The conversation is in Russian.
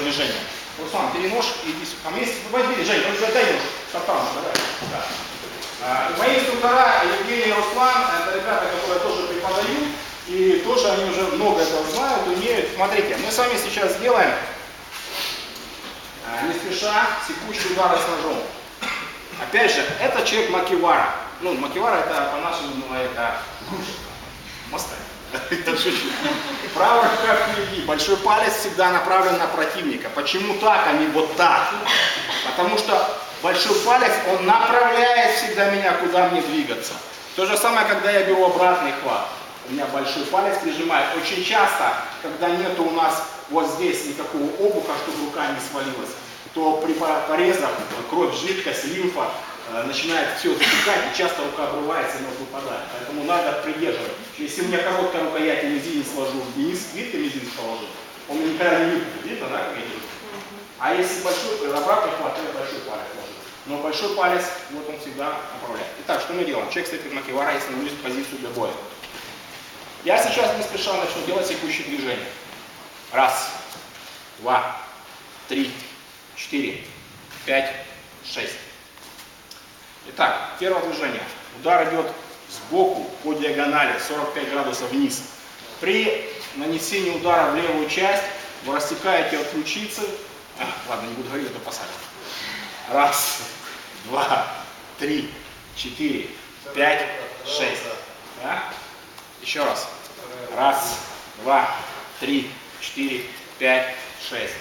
движения. Руслан, перенож и иди. Там есть, возьми, Жень, дай нож. Сатан, давай. Да. А, Мои инструктора Евгений и Руслан, это ребята, которые тоже преподаю, и тоже они уже много этого знают, умеют. Смотрите, мы с вами сейчас сделаем, а, не спеша, секущий удары с ножом. Опять же, это человек Макивара. Ну, Макивара это по-нашему, ну, это моста. Правая рука впереди, большой палец всегда направлен на противника. Почему так, а не вот так? Потому что большой палец, он направляет всегда меня, куда мне двигаться. То же самое, когда я беру обратный хват. У меня большой палец прижимает. Очень часто, когда нету у нас вот здесь никакого обуха, чтобы рука не свалилась, то при порезах кровь, жидкость, лимфа э, начинает все затекать, и часто рука обрывается и нож выпадает. Поэтому надо придерживать. Если у меня короткая рукоять и мизинец сложу вниз, видите, мизинец положил, он мне никогда не выпадет. Видно, да, как я делаю? А если большой, э, хват, то я большой палец ложу. Но большой палец, вот он всегда направляет. Итак, что мы делаем? Человек стоит как макевара и становлюсь в позицию для боя. Я сейчас не спеша начну делать секущие движения. Раз, два, три, четыре, пять, шесть. Итак, первое движение. Удар идет сбоку по диагонали, 45 градусов вниз. При нанесении удара в левую часть вы растекаете от ключицы. А, ладно, не буду говорить, это посадим. Раз, два, три, четыре, пять, шесть. Да? Еще раз. Раз, два, три, четыре, пять, шесть.